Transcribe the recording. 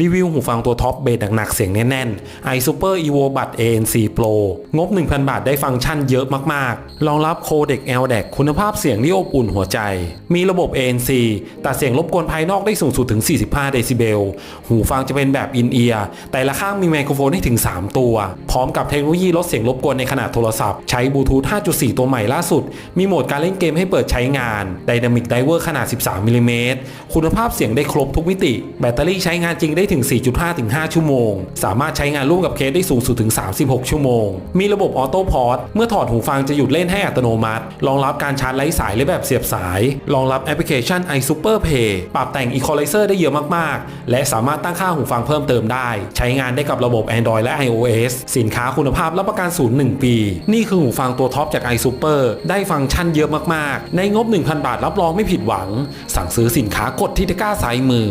รีวิวหูฟังตัวท็อปเบสหนักๆ เสียงแน่นๆ iSuper Evo b u d ANC Pro งบ 1,000 บาทได้ฟังก์ชันเยอะมากๆ รองรับโคเด็ก LDAC คุณภาพเสียงที่อบอุ่นหัวใจ มีระบบ ANC ตัดเสียงรบกวนภายนอกได้สูงสุดถึง 45 เดซิเบล หูฟังจะเป็นแบบอินเอียร์แต่ละข้างมีไมโครโฟนให้ถึง 3 ตัว พร้อมกับเทคโนโลยีลดเสียงรบกวนในขณะโทรศัพท์ ใช้บลูทูธ 5.4 ตัวใหม่ล่าสุด มีโหมดการเล่นเกมให้เปิดใช้งาน Dynamic Diver ขนาด 13มิลลิเมตรคุณภาพเสียงได้ครบทุกมิติ แบตเตอรี่ใช้งานจริงได้ได้ถึง 4.5ถึง5ชั่วโมง สามารถใช้งานร่วมกับเคสได้สูงสุดถึง 36 ชั่วโมง มีระบบออโต้พอร์ตเมื่อถอดหูฟังจะหยุดเล่นให้อัตโนมัติ รองรับการชาร์จไร้สายและแบบเสียบสาย รองรับแอปพลิเคชัน iSuper Pay ปรับแต่ง Equalizer ได้เยอะมากๆ และสามารถตั้งค่าหูฟังเพิ่มเติมได้ ใช้งานได้กับระบบ Android และ iOS สินค้าคุณภาพรับประกันศูนย์1ปี นี่คือหูฟังตัวท็อปจาก iSuper ได้ฟังก์ชันเยอะมากๆ ในงบ 1,000 บาทรับรองไม่ผิดหวัง สั่งซื้อสินค้ากดที่ตะกร้าซ้ายมือ